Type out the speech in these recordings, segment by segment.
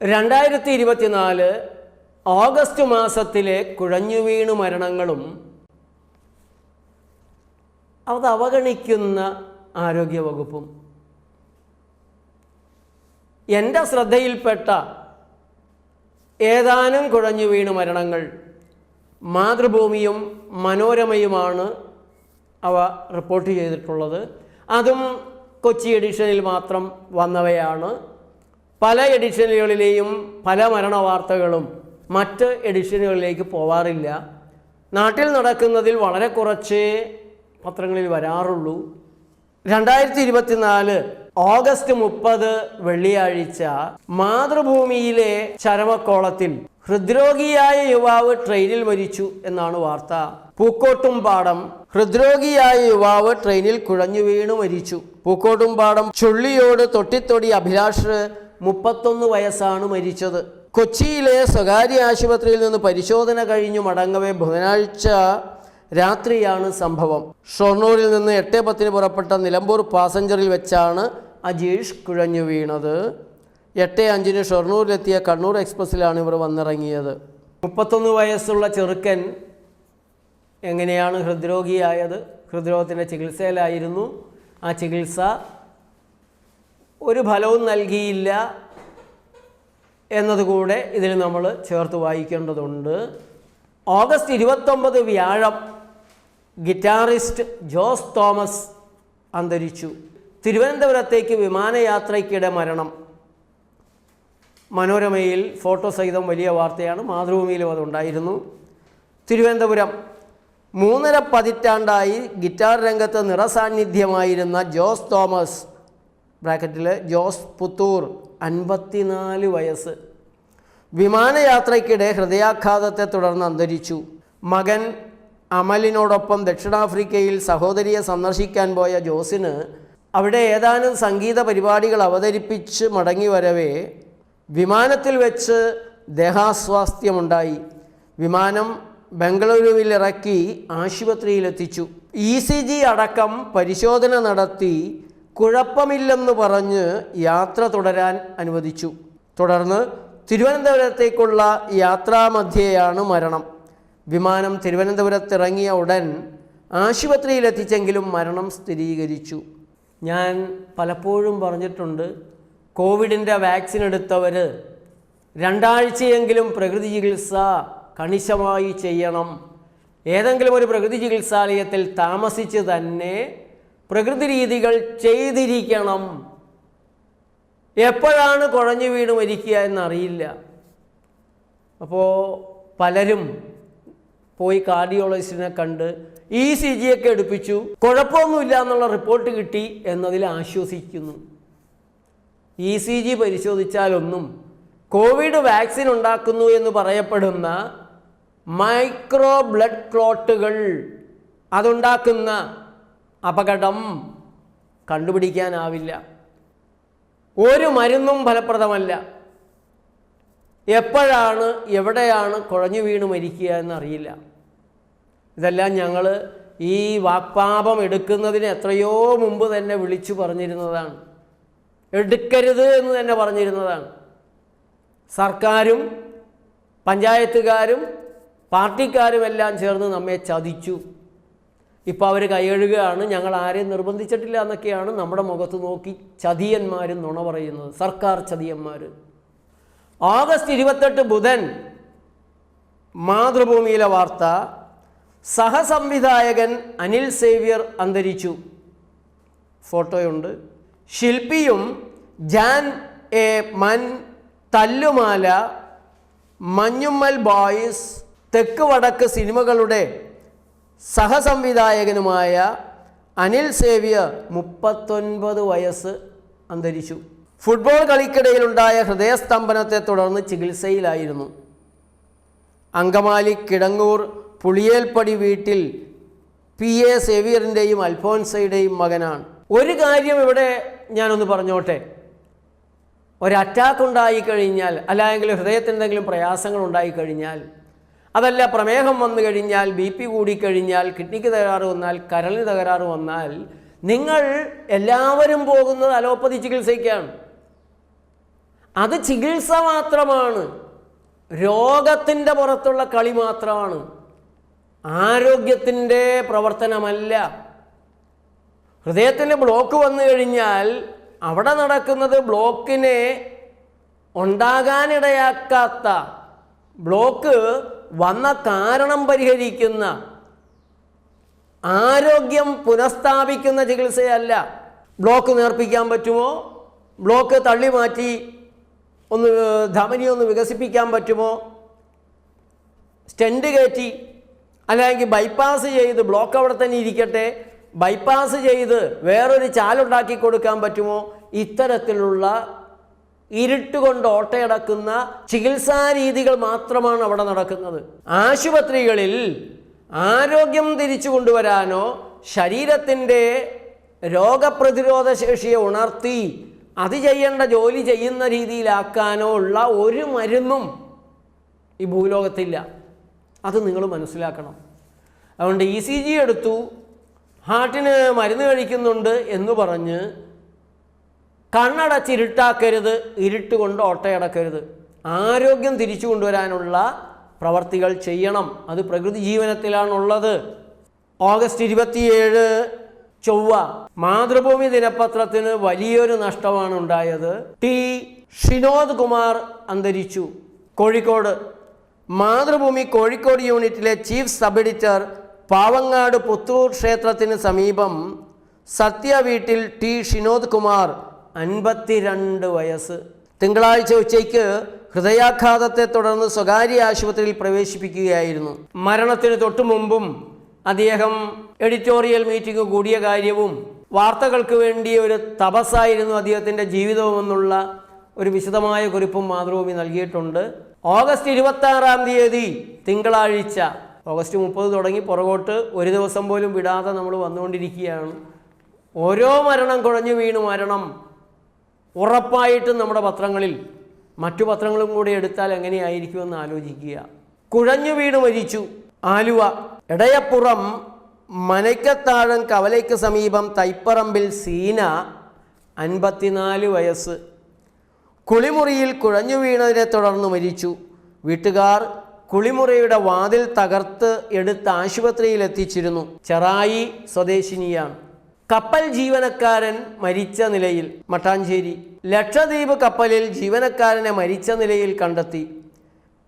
രണ്ടായിരത്തി ഇരുപത്തിനാല് ഓഗസ്റ്റ് മാസത്തിലെ കുഴഞ്ഞുവീണു മരണങ്ങളും അത് അവഗണിക്കുന്ന ആരോഗ്യവകുപ്പും എന്റെ ശ്രദ്ധയിൽപ്പെട്ട ഏതാനും കുഴഞ്ഞു വീണു മരണങ്ങൾ മാതൃഭൂമിയും മനോരമയുമാണ് അവ റിപ്പോർട്ട് ചെയ്തിട്ടുള്ളത്. അതും കൊച്ചി എഡിഷനിൽ മാത്രം വന്നവയാണ്. പല എഡിഷനുകളിലെയും പല മരണ വാർത്തകളും മറ്റ് എഡിഷനുകളിലേക്ക് പോവാറില്ല. നാട്ടിൽ നടക്കുന്നതിൽ വളരെ കുറച്ച് പത്രങ്ങളിൽ വരാറുള്ളൂ. രണ്ടായിരത്തി ഇരുപത്തിനാല് ഓഗസ്റ്റ് മുപ്പത് വെള്ളിയാഴ്ച മാതൃഭൂമിയിലെ ചരമക്കോളത്തിൽ ഹൃദ്രോഗിയായ യുവാവ് ട്രെയിനിൽ മരിച്ചു എന്നാണ് വാർത്ത. പൂക്കോട്ടുംപാടം ഹൃദ്രോഗിയായ യുവാവ് ട്രെയിനിൽ കുഴഞ്ഞു വീണു മരിച്ചു. പൂക്കോട്ടുംപാടം ചുള്ളിയോട് തൊട്ടിത്തൊടി അഭിലാഷ് മുപ്പത്തൊന്ന് വയസ്സാണ് മരിച്ചത്. കൊച്ചിയിലെ സ്വകാര്യ ആശുപത്രിയിൽ നിന്ന് പരിശോധന കഴിഞ്ഞു മടങ്ങവേ ബുധനാഴ്ച രാത്രിയാണ് സംഭവം. ഷൊർണൂരിൽ നിന്ന് എട്ട് പത്തിന് പുറപ്പെട്ട നിലമ്പൂർ പാസഞ്ചറിൽ വെച്ചാണ് അജീഷ് കുഴഞ്ഞു വീണത്. എട്ട് അഞ്ചിന് ഷൊർണൂരിലെത്തിയ കണ്ണൂർ എക്സ്പ്രസ്സിലാണ് ഇവർ വന്നിറങ്ങിയത്. മുപ്പത്തൊന്ന് വയസ്സുള്ള ചെറുക്കൻ എങ്ങനെയാണ് ഹൃദ്രോഗിയായത്? ഹൃദ്രോഗത്തിന്റെ ചികിത്സയിലായിരുന്നു. ആ ചികിത്സ ഒരു ഫലവും നൽകിയില്ല എന്നതുകൂടെ ഇതിൽ നമ്മൾ ചേർത്ത് വായിക്കേണ്ടതുണ്ട്. ഓഗസ്റ്റ് ഇരുപത്തൊമ്പത് വ്യാഴം ഗിറ്റാറിസ്റ്റ് ജോസ് തോമസ് അന്തരിച്ചു. തിരുവനന്തപുരത്തേക്ക് വിമാനയാത്രയ്ക്കിടെ മരണം. മനോരമയിൽ ഫോട്ടോ സഹിതം വലിയ വാർത്തയാണ്. മാതൃഭൂമിയിലും അതുണ്ടായിരുന്നു. തിരുവനന്തപുരം മൂന്നര പതിറ്റാണ്ടായി ഗിറ്റാർ രംഗത്ത് നിറസാന്നിധ്യമായിരുന്ന ജോസ് തോമസ് ബ്രാക്കറ്റിൽ ജോസ് പുത്തൂർ അൻപത്തിനാല് വയസ്സ്. വിമാനയാത്രയ്ക്കിടെ ഹൃദയാഘാതത്തെ തുടർന്ന് അന്തരിച്ചു. മകൻ അമലിനോടൊപ്പം ദക്ഷിണാഫ്രിക്കയിൽ സഹോദരിയെ സന്ദർശിക്കാൻ പോയ ജോസിന് അവിടെ ഏതാനും സംഗീത പരിപാടികൾ അവതരിപ്പിച്ച് മടങ്ങി വരവേ വിമാനത്തിൽ വെച്ച് ദേഹാസ്വാസ്ഥ്യമുണ്ടായി. വിമാനം ബംഗളൂരുവിൽ ഇറക്കി ആശുപത്രിയിലെത്തിച്ചു. ഇ സി ജി അടക്കം പരിശോധന നടത്തി കുഴപ്പമില്ലെന്ന് പറഞ്ഞ് യാത്ര തുടരാൻ അനുവദിച്ചു. തുടർന്ന് തിരുവനന്തപുരത്തേക്കുള്ള യാത്രാമധ്യേയാണ് മരണം. വിമാനം തിരുവനന്തപുരത്തിറങ്ങിയ ഉടൻ ആശുപത്രിയിലെത്തിച്ചെങ്കിലും മരണം സ്ഥിരീകരിച്ചു. ഞാൻ പലപ്പോഴും പറഞ്ഞിട്ടുണ്ട് കോവിഡിന്റെ വാക്സിൻ എടുത്തവർ രണ്ടാഴ്ചയെങ്കിലും പ്രകൃതി ചികിത്സ കണിശമായി ചെയ്യണം. ഏതെങ്കിലും ഒരു പ്രകൃതി ചികിത്സാലയത്തിൽ താമസിച്ച് തന്നെ പ്രകൃതി രീതികൾ ചെയ്തിരിക്കണം. എപ്പോഴാണ് കുഴഞ്ഞു വീണ് മരിക്കുക എന്നറിയില്ല. അപ്പോൾ പലരും പോയി കാർഡിയോളജിസ്റ്റിനെ കണ്ട് ഇ സി ജി ഒക്കെ എടുപ്പിച്ചു. കുഴപ്പമൊന്നുമില്ല എന്നുള്ള റിപ്പോർട്ട് കിട്ടി എന്നതിൽ ആശ്വസിക്കുന്നു. ഇ സി ജി പരിശോധിച്ചാലൊന്നും കോവിഡ് വാക്സിൻ ഉണ്ടാക്കുന്നു എന്ന് പറയപ്പെടുന്ന മൈക്രോ ബ്ലഡ് ക്ലോട്ടുകൾ അതുണ്ടാക്കുന്ന അപകടം കണ്ടുപിടിക്കാനാവില്ല. ഒരു മരുന്നും ഫലപ്രദമല്ല. എപ്പോഴാണ് എവിടെയാണ് കുഴഞ്ഞു വീണ് മരിക്കുക എന്നറിയില്ല. ഇതെല്ലാം ഞങ്ങൾ ഈ വാക്പാപം എടുക്കുന്നതിന് എത്രയോ മുമ്പ് തന്നെ വിളിച്ചു പറഞ്ഞിരുന്നതാണ്. എടുക്കരുത് എന്ന് തന്നെ പറഞ്ഞിരുന്നതാണ്. സർക്കാരും പഞ്ചായത്തുകാരും പാർട്ടിക്കാരുമെല്ലാം ചേർന്ന് നമ്മെ ചതിച്ചു. ഇപ്പോൾ അവർ കൈയഴുകയാണ് ഞങ്ങൾ ആരെയും നിർബന്ധിച്ചിട്ടില്ല എന്നൊക്കെയാണ് നമ്മുടെ മുഖത്ത് നോക്കി ചതിയന്മാരും നുണ പറയുന്നത്. സർക്കാർ ചതിയന്മാർ ഓഗസ്റ്റ് ഇരുപത്തെട്ട് ബുധൻ മാതൃഭൂമിയിലെ വാർത്ത സഹസംവിധായകൻ അനിൽ സേവ്യർ അന്തരിച്ചു. ഫോട്ടോയുണ്ട്. ശില്പിയും Jan A Mann Thallumaala Manjummel boys തെക്ക് വടക്ക് സിനിമകളുടെ സഹസംവിധായകനുമായ അനിൽ സേവ്യർ മുപ്പത്തൊൻപത് വയസ്സ് അന്തരിച്ചു. ഫുട്ബോൾ കളിക്കിടയിലുണ്ടായ ഹൃദയസ്തംഭനത്തെ തുടർന്ന് ചികിത്സയിലായിരുന്നു. അങ്കമാലി കിടങ്ങൂർ പുളിയേൽപ്പടി വീട്ടിൽ പി എ സേവിയറിന്റെയും അൽഫോൻസയുടെയും മകനാണ്. ഒരു കാര്യം ഇവിടെ ഞാനൊന്ന് പറഞ്ഞോട്ടെ. ഒരു അറ്റാക്ക് ഉണ്ടായി കഴിഞ്ഞാൽ അല്ലെങ്കിൽ ഹൃദയത്തിനെന്തെങ്കിലും പ്രയാസങ്ങൾ ഉണ്ടായി കഴിഞ്ഞാൽ അതല്ല പ്രമേഹം വന്നു കഴിഞ്ഞാൽ ബി പി കൂടിക്കഴിഞ്ഞാൽ കിഡ്നിക്ക് തകരാറ് വന്നാൽ കരളിന് തകരാറ് വന്നാൽ നിങ്ങൾ എല്ലാവരും പോകുന്നത് അലോപ്പതി ചികിത്സയ്ക്കാണ്. അത് ചികിത്സ മാത്രമാണ്. രോഗത്തിന്റെ പുറത്തുള്ള കളി മാത്രമാണ്. ആരോഗ്യത്തിന്റെ പ്രവർത്തനമല്ല. ഹൃദയത്തിന് ബ്ലോക്ക് വന്നു കഴിഞ്ഞാൽ അവിടെ നടക്കുന്നത് ബ്ലോക്കിനെ ഉണ്ടാകാനിടയാക്കാത്ത ബ്ലോക്ക് വന്ന കാരണം പരിഹരിക്കുന്ന ആരോഗ്യം പുനഃസ്ഥാപിക്കുന്ന ചികിത്സയല്ല. ബ്ലോക്ക് നേർപ്പിക്കാൻ പറ്റുമോ? ബ്ലോക്ക് തള്ളി മാറ്റി ഒന്ന് ധമനി ഒന്ന് വികസിപ്പിക്കാൻ പറ്റുമോ? സ്റ്റെൻഡ് കയറ്റി അല്ലെങ്കിൽ ബൈപ്പാസ് ചെയ്ത് ബ്ലോക്ക് അവിടെ തന്നെ ഇരിക്കട്ടെ. ബൈപ്പാസ് ചെയ്ത് വേറൊരു ചാലുണ്ടാക്കി കൊടുക്കാൻ പറ്റുമോ? ഇത്തരത്തിലുള്ള ഇരുട്ടുകൊണ്ട് ഓട്ടയടക്കുന്ന ചികിത്സാ രീതികൾ മാത്രമാണ് അവിടെ നടക്കുന്നത്. ആശുപത്രികളിൽ ആരോഗ്യം തിരിച്ചു കൊണ്ടുവരാനോ ശരീരത്തിന്റെ രോഗപ്രതിരോധ ശേഷിയെ ഉണർത്തി അത് ചെയ്യേണ്ട ജോലി ചെയ്യുന്ന രീതിയിലാക്കാനോ ഉള്ള ഒരു മരുന്നും ഈ ഭൂലോകത്തില്ല. അത് നിങ്ങൾ മനസ്സിലാക്കണം. അതുകൊണ്ട് ഇ സി ജി എടുത്തു ഹാർട്ടിന് മരുന്ന് കഴിക്കുന്നുണ്ട് എന്ന് പറഞ്ഞ് കണ്ണടച്ച് ഇരുട്ടാക്കരുത് ഇരുട്ട് കൊണ്ട് ഓട്ടയടക്കരുത് ആരോഗ്യം തിരിച്ചു കൊണ്ടുവരാനുള്ള പ്രവർത്തികൾ ചെയ്യണം. അത് പ്രകൃതി ജീവനത്തിലാണുള്ളത്. ഓഗസ്റ്റ് ഇരുപത്തിയേഴ് ചൊവ്വ മാതൃഭൂമി ദിനപത്രത്തിന് വലിയൊരു നഷ്ടമാണ് ഉണ്ടായത് ടി. ഷിനോദ് കുമാർ അന്തരിച്ചു. കോഴിക്കോട് മാതൃഭൂമി കോഴിക്കോട് യൂണിറ്റിലെ chief sub editor Pavangad Puthur ക്ഷേത്രത്തിന് സമീപം സത്യ വീട്ടിൽ ടി. ഷിനോദ് കുമാർ അൻപത്തിരണ്ട് വയസ്സ്. തിങ്കളാഴ്ച ഉച്ചയ്ക്ക് ഹൃദയാഘാതത്തെ തുടർന്ന് സ്വകാര്യ ആശുപത്രിയിൽ പ്രവേശിപ്പിക്കുകയായിരുന്നു. മരണത്തിന് തൊട്ടു മുമ്പും അദ്ദേഹം എഡിറ്റോറിയൽ മീറ്റിംഗ് കൂടിയ കാര്യവും വാർത്തകൾക്ക് വേണ്ടി ഒരു തപസ്സായിരുന്നു അദ്ദേഹത്തിന്റെ ജീവിതവുമെന്നുള്ള ഒരു വിശദമായ കുറിപ്പും മാതൃഭൂമി നൽകിയിട്ടുണ്ട്. ഓഗസ്റ്റ് ഇരുപത്തി ആറാം തീയതി തിങ്കളാഴ്ച ഓഗസ്റ്റ് മുപ്പത് തുടങ്ങി പുറകോട്ട് ഒരു ദിവസം പോലും വിടാതെ നമ്മൾ വന്നുകൊണ്ടിരിക്കുകയാണ്. ഓരോ മരണം കുഴഞ്ഞു വീണു മരണം. ഉറപ്പായിട്ടും നമ്മുടെ പത്രങ്ങളിൽ മറ്റു പത്രങ്ങളും കൂടി എടുത്താൽ എങ്ങനെയായിരിക്കുമെന്ന് ആലോചിക്കുക. കുഴഞ്ഞു വീണ് മരിച്ചു. ആലുവ. ഇടയപ്പുറം മനയ്ക്കത്താഴം കവലയ്ക്ക് സമീപം തൈപ്പറമ്പിൽ സീന അൻപത്തിനാല് വയസ്സ്. കുളിമുറിയിൽ കുഴഞ്ഞു വീണതിനെ തുടർന്ന് മരിച്ചു. വീട്ടുകാർ കുളിമുറിയുടെ വാതിൽ തകർത്ത് എടുത്ത് ആശുപത്രിയിൽ എത്തിച്ചിരുന്നു ചെറായി സ്വദേശിനിയാണ്. കപ്പൽ ജീവനക്കാരൻ മരിച്ച നിലയിൽ മട്ടാഞ്ചേരി ലക്ഷദ്വീപ് കപ്പലിൽ ജീവനക്കാരനെ മരിച്ച നിലയിൽ കണ്ടെത്തി.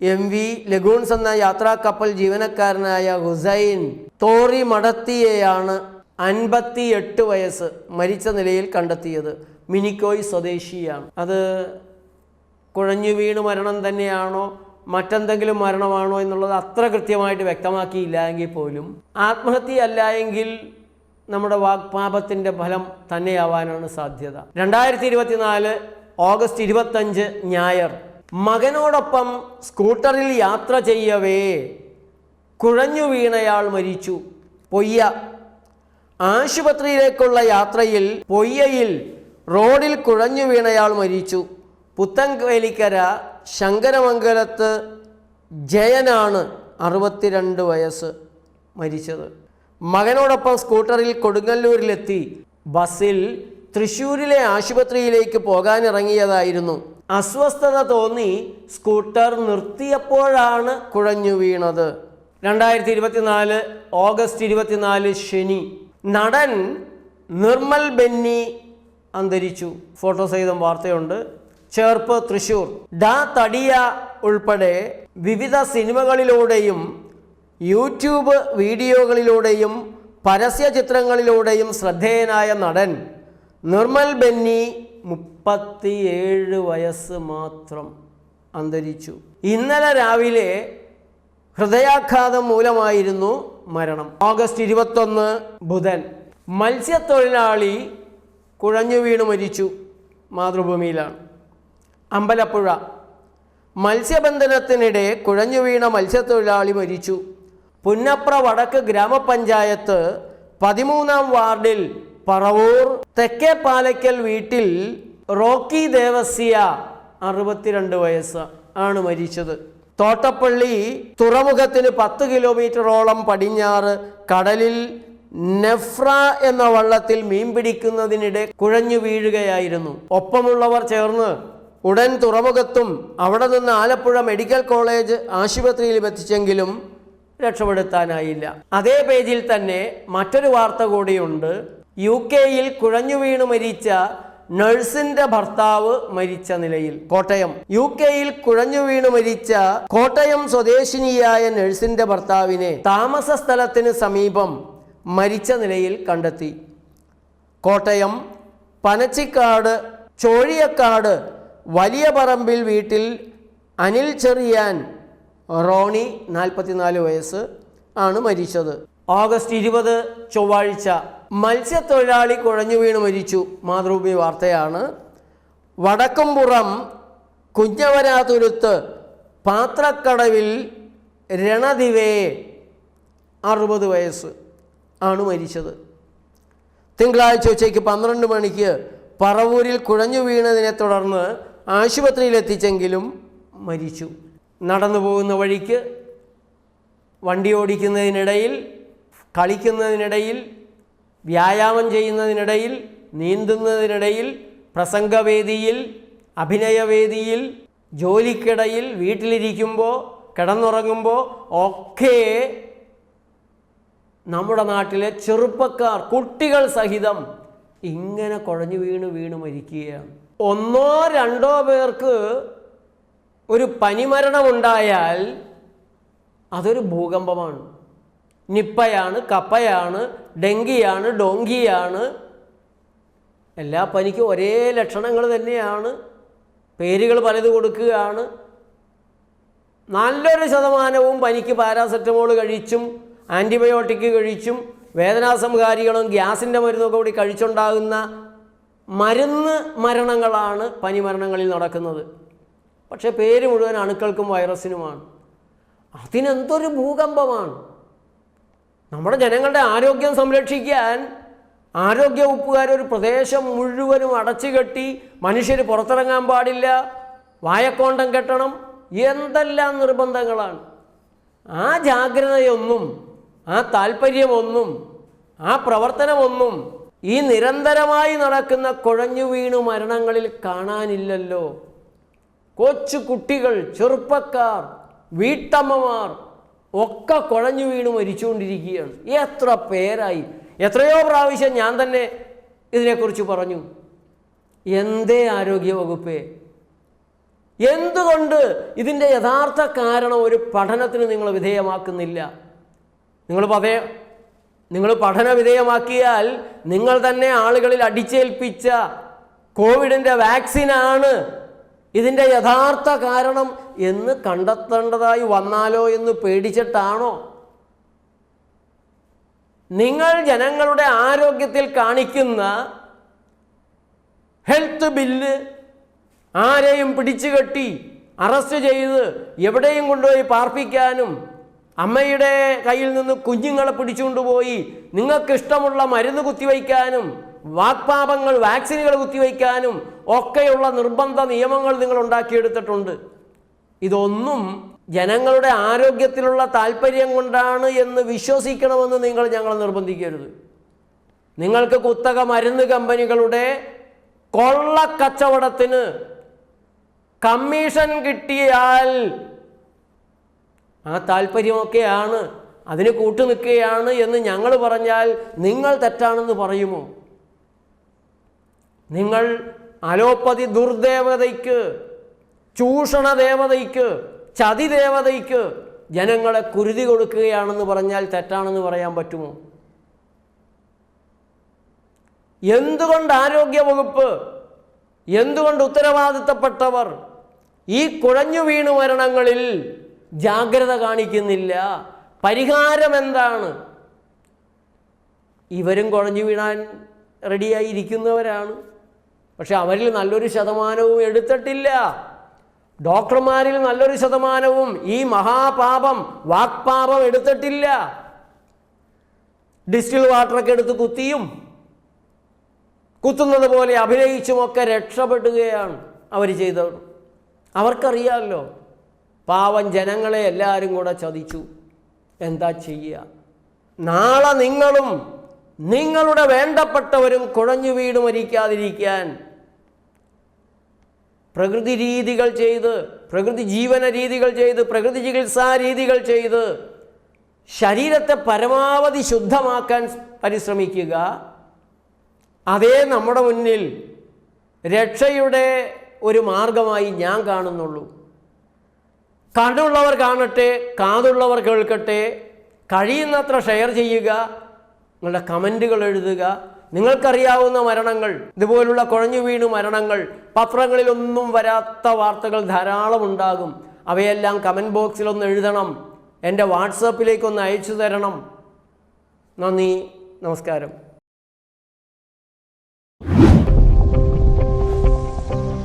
എം വി ലഗൂൺസ് എന്ന യാത്രാ കപ്പൽ ജീവനക്കാരനായ ഹുസൈൻ തോറി മടത്തിയെയാണ് അൻപത്തി എട്ട് വയസ്സ് മരിച്ച നിലയിൽ കണ്ടെത്തിയത്. മിനിക്കോയ് സ്വദേശിയാണ്. അത് കുഴഞ്ഞു വീണ് മരണം തന്നെയാണോ മറ്റെന്തെങ്കിലും മരണമാണോ എന്നുള്ളത് അത്ര കൃത്യമായിട്ട് വ്യക്തമാക്കിയില്ല എങ്കിൽ പോലും ആത്മഹത്യയല്ല എങ്കിൽ നമ്മുടെ വാഗ്പാപത്തിന്റെ ഫലം തന്നെയാവാനാണ് സാധ്യത. രണ്ടായിരത്തി ഇരുപത്തിനാല് ഓഗസ്റ്റ് ഇരുപത്തഞ്ച് ഞായർ. മകനോടൊപ്പം സ്കൂട്ടറിൽ യാത്ര ചെയ്യവേ. കുഴഞ്ഞു വീണയാൾ മരിച്ചു. പൊയ്യ. ആശുപത്രിയിലേക്കുള്ള യാത്രയിൽ പൊയ്യയിൽ റോഡിൽ കുഴഞ്ഞു വീണയാൾ മരിച്ചു. പുത്തൻവേലിക്കര ശങ്കരമംഗലത്ത് ജയനാണ് അറുപത്തിരണ്ട് വയസ്സ് മരിച്ചത്. മകനോടൊപ്പം സ്കൂട്ടറിൽ കൊടുങ്ങല്ലൂരിലെത്തി. ബസ്സിൽ തൃശൂരിലെ ആശുപത്രിയിലേക്ക് പോകാനിറങ്ങിയതായിരുന്നു. അസ്വസ്ഥത തോന്നി സ്കൂട്ടർ നിർത്തിയപ്പോഴാണ് കുഴഞ്ഞു വീണത്. രണ്ടായിരത്തി ഇരുപത്തിനാല് ഓഗസ്റ്റ് ഇരുപത്തിനാല് ശനി നടൻ നിർമ്മൽ ബെന്നി അന്തരിച്ചു. ഫോട്ടോ സഹിതം വാർത്തയുണ്ട്. ചേർപ്പ് തൃശൂർ. ഡാ തടിയ ഉൾപ്പെടെ വിവിധ സിനിമകളിലൂടെയും യൂട്യൂബ് വീഡിയോകളിലൂടെയും പരസ്യ ചിത്രങ്ങളിലൂടെയും ശ്രദ്ധേയനായ നടൻ നിർമ്മൽ ബെന്നി മുപ്പത്തിയേഴ് വയസ്സ് മാത്രം അന്തരിച്ചു. ഇന്നലെ രാവിലെ ഹൃദയാഘാതം മൂലമായിരുന്നു മരണം. ഓഗസ്റ്റ് ഇരുപത്തൊന്ന് ബുധൻ. മത്സ്യത്തൊഴിലാളി കുഴഞ്ഞു വീണ് മരിച്ചു മാതൃഭൂമിയിലാണ്. അമ്പലപ്പുഴ. മത്സ്യബന്ധനത്തിനിടെ കുഴഞ്ഞു വീണ മത്സ്യത്തൊഴിലാളി മരിച്ചു. പുന്നപ്ര വടക്ക് ഗ്രാമപഞ്ചായത്ത് പതിമൂന്നാം വാർഡിൽ പറവൂർ തെക്കേ പാലയ്ക്കൽ വീട്ടിൽ റോക്കി ദേവസ്യ അറുപത്തിരണ്ട് വയസ്സ് ആണ് മരിച്ചത്. തോട്ടപ്പള്ളി തുറമുഖത്തിന് പത്ത് കിലോമീറ്ററോളം പടിഞ്ഞാറ് കടലിൽ നെഫ്ര എന്ന വള്ളത്തിൽ മീൻ പിടിക്കുന്നതിനിടെ കുഴഞ്ഞു വീഴുകയായിരുന്നു. ഒപ്പമുള്ളവർ ചേർന്ന് ഉടൻ തുറമുഖത്തും അവിടെ നിന്ന് ആലപ്പുഴ മെഡിക്കൽ കോളേജ് ആശുപത്രിയിലും എത്തിച്ചെങ്കിലും രക്ഷപ്പെടുത്താനായില്ല. അതേ പേജിൽ തന്നെ മറ്റൊരു വാർത്ത കൂടിയുണ്ട്. യു കെയിൽ കുഴഞ്ഞു വീണ് മരിച്ച നഴ്സിന്റെ ഭർത്താവ് മരിച്ച നിലയിൽ. കോട്ടയം. യു കെയിൽ കുഴഞ്ഞു വീണ് മരിച്ച കോട്ടയം സ്വദേശിനിയായ നഴ്സിന്റെ ഭർത്താവിനെ താമസ സ്ഥലത്തിന് സമീപം മരിച്ച നിലയിൽ കണ്ടെത്തി. കോട്ടയം പനച്ചിക്കാട് ചോഴിയക്കാട് വലിയ പറമ്പിൽ വീട്ടിൽ അനിൽ ചെറിയാൻ റോണി നാൽപ്പത്തിനാല് വയസ്സ് ആണ് മരിച്ചത്. ഓഗസ്റ്റ് ഇരുപത് ചൊവ്വാഴ്ച. മത്സ്യത്തൊഴിലാളി കുഴഞ്ഞു വീണ് മരിച്ചു. മാതൃഭൂമി വാർത്തയാണ്. വടക്കുംപുറം കുഞ്ഞവരാതുരുത്ത് പാത്രക്കടവിൽ രണദിവേ അറുപത് വയസ്സ് ആണ് മരിച്ചത്. തിങ്കളാഴ്ച ഉച്ചയ്ക്ക് പന്ത്രണ്ട് മണിക്ക് പറവൂരിൽ കുഴഞ്ഞു വീണതിനെ തുടർന്ന് ആശുപത്രിയിലെത്തിച്ചെങ്കിലും മരിച്ചു. നടന്നു പോകുന്ന വഴിക്ക് വണ്ടി ഓടിക്കുന്നതിനിടയിൽ കളിക്കുന്നതിനിടയിൽ വ്യായാമം ചെയ്യുന്നതിനിടയിൽ നീന്തുന്നതിനിടയിൽ പ്രസംഗവേദിയിൽ അഭിനയവേദിയിൽ ജോലിക്കിടയിൽ വീട്ടിലിരിക്കുമ്പോൾ കിടന്നുറങ്ങുമ്പോൾ ഒക്കെ നമ്മുടെ നാട്ടിലെ ചെറുപ്പക്കാർ കുട്ടികൾ സഹിതം ഇങ്ങനെ കുഴഞ്ഞു വീണ് വീണ് മരിക്കുകയാണ്. ഒന്നോ രണ്ടോ പേർക്ക് ഒരു പനിമരണമുണ്ടായാൽ അതൊരു ഭൂകമ്പമാണ്. നിപ്പയാണ് കപ്പയാണ് ഡെങ്കിയാണ് ഡോങ്കിയാണ്. എല്ലാ പനിക്കും ഒരേ ലക്ഷണങ്ങൾ തന്നെയാണ്. പേരുകൾ പലത് കൊടുക്കുകയാണ്. നല്ലൊരു ശതമാനവും പനിക്ക് പാരാസെറ്റമോൾ കഴിച്ചും ആന്റിബയോട്ടിക് കഴിച്ചും വേദനാസംഹാരികളും ഗ്യാസിന്റെ മരുന്നൊക്കെ കൂടി കഴിച്ചുണ്ടാകുന്ന മരുന്ന് മരണങ്ങളാണ് പനി മരണങ്ങളിൽ നടക്കുന്നത്. പക്ഷേ പേര് മുഴുവൻ അണുക്കൾക്കും വൈറസിനുമാണ്. അതിനെന്തൊരു ഭൂകമ്പമാണ്. നമ്മുടെ ജനങ്ങളുടെ ആരോഗ്യം സംരക്ഷിക്കാൻ ആരോഗ്യ വകുപ്പുകാർ ഒരു പ്രദേശം മുഴുവനും അടച്ചുകെട്ടി മനുഷ്യർ പുറത്തിറങ്ങാൻ പാടില്ല വായക്കോണ്ടം കെട്ടണം എന്തെല്ലാം നിർബന്ധങ്ങളാണ്. ആ ജാഗ്രതയൊന്നും ആ താല്പര്യമൊന്നും ആ പ്രവർത്തനമൊന്നും ഈ നിരന്തരമായി നടക്കുന്ന കുഴഞ്ഞു വീണു മരണങ്ങളിൽ കാണാനില്ലല്ലോ. കൊച്ചു കുട്ടികൾ ചെറുപ്പക്കാർ വീട്ടമ്മമാർ ഒക്കെ കുഴഞ്ഞു വീണ് മരിച്ചുകൊണ്ടിരിക്കുകയാണ്. എത്ര പേരായി? എത്രയോ പ്രാവശ്യം ഞാൻ തന്നെ ഇതിനെക്കുറിച്ച് പറഞ്ഞു. എന്തേ ആരോഗ്യ വകുപ്പേ എന്തുകൊണ്ട് ഇതിന്റെ യഥാർത്ഥ കാരണം ഒരു പഠനത്തിന് നിങ്ങൾ വിധേയമാക്കുന്നില്ല? നിങ്ങൾ പതേ നിങ്ങൾ പഠന വിധേയമാക്കിയാൽ നിങ്ങൾ തന്നെ ആളുകളിൽ അടിച്ചേൽപ്പിച്ച കോവിഡിന്റെ വാക്സിനാണ് ഇതിന്റെ യഥാർത്ഥ കാരണം എന്ന് കണ്ടെത്തേണ്ടതായി വന്നാലോ എന്ന് പേടിച്ചിട്ടാണോ? നിങ്ങൾ ജനങ്ങളുടെ ആരോഗ്യത്തിൽ കാണിക്കുന്ന ഹെൽത്ത് ബില്ല് ആരെയും പിടിച്ചു കെട്ടി അറസ്റ്റ് ചെയ്ത് എവിടെയും കൊണ്ടുപോയി പാർപ്പിക്കാനും അമ്മയുടെ കയ്യിൽ നിന്ന് കുഞ്ഞുങ്ങളെ പിടിച്ചുകൊണ്ടുപോയി നിങ്ങൾക്കിഷ്ടമുള്ള മരുന്ന് കുത്തിവയ്ക്കാനും വാക്പാപങ്ങൾ വാക്സിനുകൾ കുത്തിവയ്ക്കാനും ഒക്കെയുള്ള നിർബന്ധ നിയമങ്ങൾ നിങ്ങൾ ഉണ്ടാക്കിയെടുത്തിട്ടുണ്ട്. ഇതൊന്നും ജനങ്ങളുടെ ആരോഗ്യത്തിലുള്ള താല്പര്യം കൊണ്ടാണ് എന്ന് വിശ്വസിക്കണമെന്ന് നിങ്ങൾ ഞങ്ങൾ നിർബന്ധിക്കരുത്. നിങ്ങൾക്ക് കുത്തക മരുന്ന് കമ്പനികളുടെ കൊള്ള കച്ചവടത്തിന് കമ്മീഷൻ കിട്ടിയാൽ ആ താല്പര്യമൊക്കെയാണ് അതിന് കൂട്ടുനിൽക്കുകയാണ് എന്ന് ഞങ്ങൾ പറഞ്ഞാൽ നിങ്ങൾ തെറ്റാണെന്ന് പറയുമോ? നിങ്ങൾ അലോപ്പതി ദുർദേവതയ്ക്ക് ചൂഷണ ദേവതയ്ക്ക് ചതി ദേവതയ്ക്ക് ജനങ്ങളെ കുരുതി കൊടുക്കുകയാണെന്ന് പറഞ്ഞാൽ തെറ്റാണെന്ന് പറയാൻ പറ്റുമോ? എന്തുകൊണ്ട് ആരോഗ്യ വകുപ്പ് എന്തുകൊണ്ട് ഉത്തരവാദിത്തപ്പെട്ടവർ ഈ കുഴഞ്ഞു വീണു മരണങ്ങളിൽ ജാഗ്രത കാണിക്കുന്നില്ല? പരിഹാരം എന്താണ്? ഇവരും കുഴഞ്ഞു വീണാൻ റെഡിയായി ഇരിക്കുന്നവരാണ് പക്ഷെ അവരിൽ നല്ലൊരു ശതമാനവും എടുത്തിട്ടില്ല. ഡോക്ടർമാരിൽ നല്ലൊരു ശതമാനവും ഈ മഹാപാപം വാക്പാപം എടുത്തിട്ടില്ല. ഡിസ്റ്റിൽ വാട്ടറൊക്കെ എടുത്ത് കുത്തിയും കുത്തുന്നത് പോലെ അഭിനയിച്ചുമൊക്കെ രക്ഷപ്പെടുകയാണ് അവർ ചെയ്തവർ അവർക്കറിയാമല്ലോ പാവം ജനങ്ങളെ എല്ലാവരും കൂടെ ചതിച്ചു. എന്താ ചെയ്യുക? നാളെ നിങ്ങളും നിങ്ങളുടെ വേണ്ടപ്പെട്ടവരും കുഴഞ്ഞു വീട് മരിക്കാതിരിക്കാൻ പ്രകൃതി രീതികൾ ചെയ്ത് പ്രകൃതി ജീവന രീതികൾ ചെയ്ത് പ്രകൃതി ചികിത്സാ രീതികൾ ചെയ്ത് ശരീരത്തെ പരമാവധി ശുദ്ധമാക്കാൻ പരിശ്രമിക്കുക അതേ നമ്മുടെ മുന്നിൽ രക്ഷയുടെ ഒരു മാർഗമായി ഞാൻ കാണുന്നുള്ളൂ. കണ്ണുള്ളവർ കാണട്ടെ കാതുള്ളവർ കേൾക്കട്ടെ കഴിയുന്നത്ര ഷെയർ ചെയ്യുക നിങ്ങളുടെ കമന്റുകൾ എഴുതുക നിങ്ങൾക്കറിയാവുന്ന മരണങ്ങൾ ഇതുപോലുള്ള കുഴഞ്ഞു വീണു മരണങ്ങൾ പത്രങ്ങളിലൊന്നും വരാത്ത വാർത്തകൾ ധാരാളം ഉണ്ടാകും. അവയെല്ലാം കമന്റ് ബോക്സിലൊന്ന് എഴുതണം. എന്റെ വാട്സാപ്പിലേക്കൊന്ന് അയച്ചു തരണം. നന്ദി നമസ്കാരം.